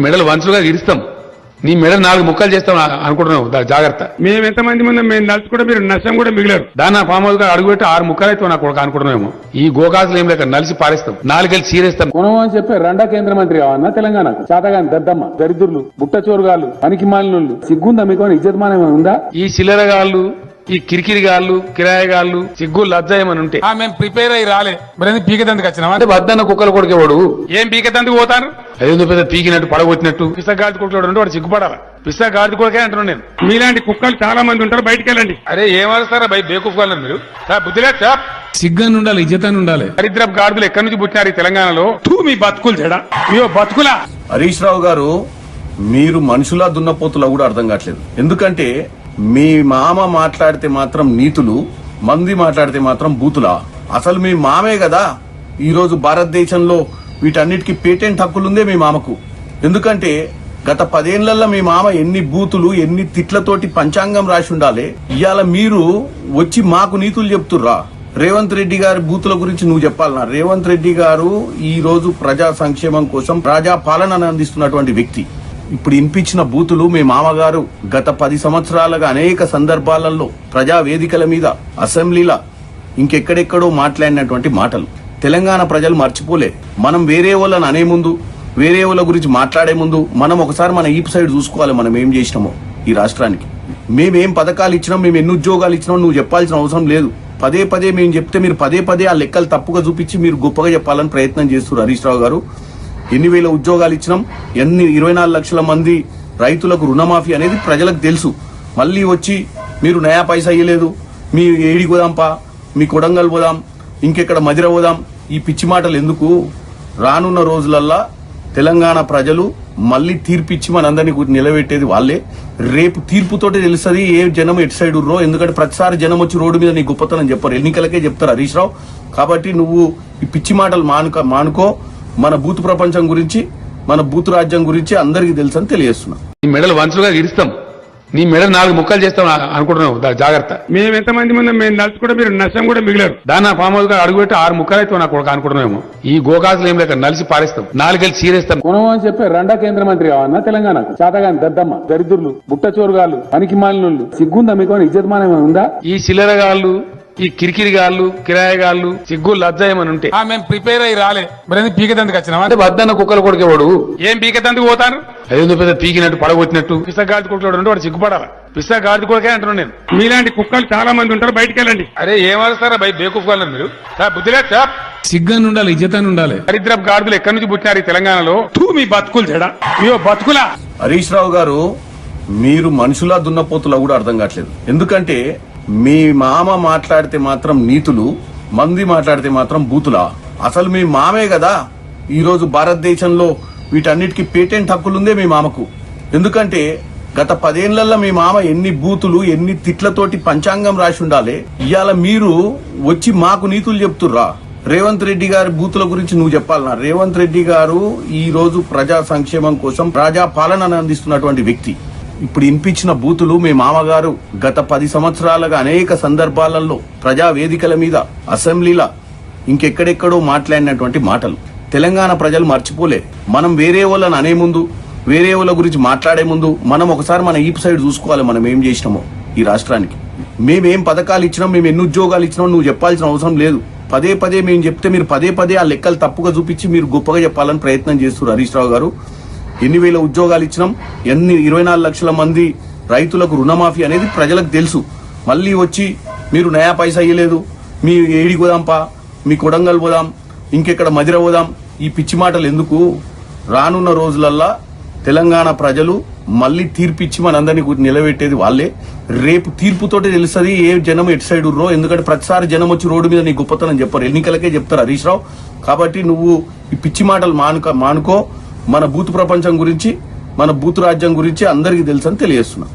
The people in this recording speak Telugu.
మెడలు వంచులుగా ఇరుస్తాం. నీ మెడ నాలుగు ముక్కలు చేస్తాం అనుకుంటున్నావు. దా- జాగ్రత్త. మేము ఎంతమంది ముందు మేము నలుచు కూడా మీరు నష్టం కూడా మిగిలారు. దాని ఫామ్ హౌస్గా అడుగుపెట్టి ఆరు ముక్కలు అయితే నాకు ఒక అనుకుంటున్నామేమో ఈ గోకాసులు ఏం లేక నలిసి పారేస్తాం. నాలుగేళ్ళు చీరేస్తాం. కొనమని అని చెప్పి రెండా కేంద్ర మంత్రి కావన్నా తెలంగాణకు? చాతగాని దద్దమ్మ దరిద్రులు బుట్ట చోరుగాళ్ళు పనికి మాలినోళ్ళు సిగ్గుందా మీకు? ఇజ్జతమానం ఉందా? ఈ చిల్లరగాళ్ళు ఈ కిరికిరిగాళ్ళు కిరాయగాళ్ళు సిగ్గు లజ్జ ఏమని ఉంటే. ఆ, మేము ప్రిపేర్ అయ్యి రాలే. మరి పీకదందుకు వచ్చినామా అంటే వద్దన్న కుక్కలు కొడుకేవాడు ఏం పీకదందుకు పోతారు? అదేందో పెద్ద పీకినట్టు పడగొట్టినట్టు. పిసా గాడి కొడుకు అంటే వాడు సిగ్గుపడాలా? పిసా గాడి కొడుకే అంటున్నాను నేను. మీలాంటి కుక్కలు చాలా మంది ఉంటారు బయటికి వెళ్ళండి. అరే ఏమరుస్తారా బై? బేకూఫ్ వాళ్ళని మీరు. సార్ బుద్ధిలే సార్ సిగ్గాని ఉండాలి ఇజ్జతాన్ని ఉండాలి. దరిద్రపు గాడిదలు ఎక్కడి నుంచి పుట్టినారు తెలంగాణలో? తూ మీ బతుకులు చెడా అయ్యో బతుకులా? హరీష్ రావు గారు మీరు మనుషులా దున్నపోతులా కూడా అర్థం కావట్లేదు. ఎందుకంటే మీ మామ మాట్లాడితే మాత్రం నీతులు మంది మాట్లాడితే మాత్రం బూతులా? అసలు మీ మామే కదా ఈరోజు భారతదేశంలో వీటన్నిటికీ పేటెంట్ హక్కులుందే మీ మామకు. ఎందుకంటే గత పదేళ్ళలో మీ మామ ఎన్ని బూతులు ఎన్ని తిట్లతోటి పంచాంగం రాసి ఉండాలి ఇవాళ మీరు వచ్చి మాకు నీతులు చెప్తుర్రా. రేవంత్ రెడ్డి గారి బూతుల గురించి నువ్వు చెప్పాలన్నా. రేవంత్ రెడ్డి గారు ఈ రోజు ప్రజా సంక్షేమం కోసం ప్రజా పాలన అందిస్తున్నటువంటి వ్యక్తి. ఇప్పుడు ఇన్పించిన బూతులు మీ మామగారు గత పది సంవత్సరాలుగా అనేక సందర్భాలలో ప్రజా వేదికల మీద అసెంబ్లీల ఇంకెక్కడెక్కడో మాట్లాడినటువంటి మాటలు. తెలంగాణ ప్రజలు మర్చిపోలే. మనం వేరే వాళ్ళని అనే ముందు వేరే వాళ్ళ గురించి మాట్లాడే ముందు మనం ఒకసారి మన ఈ సైడ్ చూసుకోవాలి మనం ఏం చేసినామో ఈ రాష్ట్రానికి. మేమేం పథకాలు ఇచ్చినాం మేము ఎన్ని ఉద్యోగాలు ఇచ్చినాం నువ్వు చెప్పాల్సిన అవసరం లేదు. పదే పదే మేము చెప్తే మీరు పదే పదే ఆ లెక్కలు తప్పుగా చూపించి మీరు గొప్పగా చెప్పాలని ప్రయత్నం చేస్తున్నారు హరీష్ రావు గారు. ఎన్ని వేల ఉద్యోగాలు ఇచ్చినాం? ఎన్ని ఇరవై నాలుగు లక్షల మంది రైతులకు రుణమాఫీ అనేది ప్రజలకు తెలుసు. మళ్ళీ వచ్చి మీరు నయా పైసా ఇయ్యలేదు. మీ ఏడి పోదాంపా మీ కొడంగల్ పోదాం ఇంకెక్కడ మదిర పోదాం. ఈ పిచ్చి మాటలు ఎందుకు? రానున్న రోజులల్లా తెలంగాణ ప్రజలు మళ్ళీ తీర్పిచ్చి మనందరినీ నిలబెట్టేది వాళ్ళే. రేపు తీర్పుతోటి తెలుస్తుంది ఏ జనం ఎటు సైడ్ ఉర్రో ఎందుకంటే ప్రతిసారి జనం వచ్చి రోడ్డు మీద నీ గొప్పతనం చెప్పారు. ఎన్నికలకే చెప్తారు హరీష్ రావు. కాబట్టి నువ్వు ఈ పిచ్చి మాటలు మానుక మానుకో. మన బూత్ ప్రపంచం గురించి మన బూత్ రాజ్యం గురించి అందరికీ తెలుసని తెలియజేస్తున్నా. నీ మెడలు వంచులుగా ఇరుస్తాం. నీ మెడ నాలుగు ముక్కలు చేస్తాం అనుకుంటున్నావు. జాగ్రత్త. మేము ఎంతమంది ముందు మేము నలుచు కూడా మీరు నష్టం కూడా మిగిలారు. దాని ఫామ్ హౌస్గా అడుగుపెట్టి ఆరు ముక్కలు అయితే నాకు ఒక అనుకుంటున్నామేమో ఈ గోకాసులు ఏం లేక నలిసి పారేస్తాం. నాలుగేళ్ళు చీరేస్తాం. కొనమని అని చెప్పి రెండా కేంద్ర మంత్రి కావన్నా తెలంగాణకు. చాతగాని దద్దమ్మ దరిద్రులు బుట్ట చోరుగాళ్ళు పనికి మాలినోళ్ళు సిగ్గుందా మీకు ఇజ్జతమానం ఉందా? ఈ చిల్లరగాళ్ళు ఈ కిరికిరిగాళ్ళు కిరాయగాళ్ళు సిగ్గు లజ్జ ఏమని ఉంటే. ఆ, మేము ప్రిపేర్ అయ్యి రాలే. మరి పీకదందుకు వచ్చినామా అంటే వద్దన్న కుక్కలు కొడుకేవాడు ఏం పీకదందుకు పోతారు? అదేందో పెద్ద పీకినట్టు పడగొట్టినట్టు. పిసా గాడి కొడుకు అంటే వాడు సిగ్గుపడాలా? పిసా గాడి కొడుకే అంటున్నాను నేను. మీలాంటి కుక్కలు చాలా మంది ఉంటారు బయటికి వెళ్ళండి. అరే ఏమరుస్తారా బై బేకూఫ్ మీరు? సార్ బుద్ధిలే సార్ సిగ్గాని ఉండాలి ఇజ్జతాన్ని ఉండాలి. దరిద్రపు గాడిదలు ఎక్కడి నుంచి పుట్టినారు ఈ తెలంగాణలో? తూ మీ బతుకులు చెడా అయ్యో బతుకులా? హరీష్ రావు గారు మీరు మనుషులా దున్నపోతులా కూడా అర్థం కావట్లేదు. ఎందుకంటే మీ మామ మాట్లాడితే మాత్రం నీతులు మంది మాట్లాడితే మాత్రం బూతులా? అసలు మీ మామే కదా? ఈరోజు భారతదేశంలో వీటన్నిటికీ పేటెంట్ హక్కులుందే మీ మామకు. ఎందుకంటే గత పదేళ్ళలో మీ మామ ఎన్ని బూతులు ఎన్ని తిట్లతోటి పంచాంగం రాసి ఉండాలి ఇవాళ మీరు వచ్చి మాకు నీతులు చెప్తుర్రా. రేవంత్ రెడ్డి గారి బూతుల గురించి నువ్వు చెప్పాలన్నా. రేవంత్ రెడ్డి గారు ఈ రోజు ప్రజా సంక్షేమం కోసం ప్రజా పాలన అందిస్తున్నటువంటి వ్యక్తి. ఇప్పుడు ఇన్పించిన బూతులు మీ మామగారు గత పది సంవత్సరాలుగా అనేక సందర్భాలలో ప్రజా వేదికల మీద అసెంబ్లీల ఇంకెక్కడెక్కడో మాట్లాడినటువంటి మాటలు. తెలంగాణ ప్రజలు మర్చిపోలే. మనం వేరే వాళ్ళని అనే ముందు వేరే వాళ్ళ గురించి మాట్లాడే ముందు మనం ఒకసారి మన ఈ సైడ్ చూసుకోవాలి మనం ఏం చేసినామో ఈ రాష్ట్రానికి. మేమేం పథకాలు ఇచ్చినాం మేము ఎన్ని ఉద్యోగాలు ఇచ్చినాం నువ్వు చెప్పాల్సిన అవసరం లేదు. పదే పదే మేము చెప్తే మీరు పదే పదే ఆ లెక్కలు తప్పుగా చూపించి మీరు గొప్పగా చెప్పాలని ప్రయత్నం చేస్తున్నారు హరీష్ రావు గారు. ఎన్ని వేల ఉద్యోగాలు ఇచ్చినాం? ఎన్ని ఇరవై నాలుగు లక్షల మంది రైతులకు రుణమాఫీ అనేది ప్రజలకు తెలుసు. మళ్ళీ వచ్చి మీరు నయా పైసా ఇయ్యలేదు. మీ ఏడి పోదాంపా మీ కొడంగల్ పోదాం ఇంకెక్కడ మదిర పోదాం. ఈ పిచ్చి మాటలు ఎందుకు? రానున్న రోజులల్లా తెలంగాణ ప్రజలు మళ్ళీ తీర్పిచ్చి మనందరినీ నిలబెట్టేది వాళ్ళే. రేపు తీర్పుతోటి తెలుస్తుంది ఏ జనం ఎటు సైడ్ ఉర్రో ఎందుకంటే ప్రతిసారి జనం వచ్చి రోడ్డు మీద నీ గొప్పతనం చెప్పారు. ఎన్నికలకే చెప్తారు హరీష్ రావు. కాబట్టి నువ్వు ఈ పిచ్చి మాటలు మానుక మానుకో. మన బూత్ ప్రపంచం గురించి మన బూత్ రాజ్యం గురించి అందరికీ తెలుసని తెలియజేస్తున్నాం.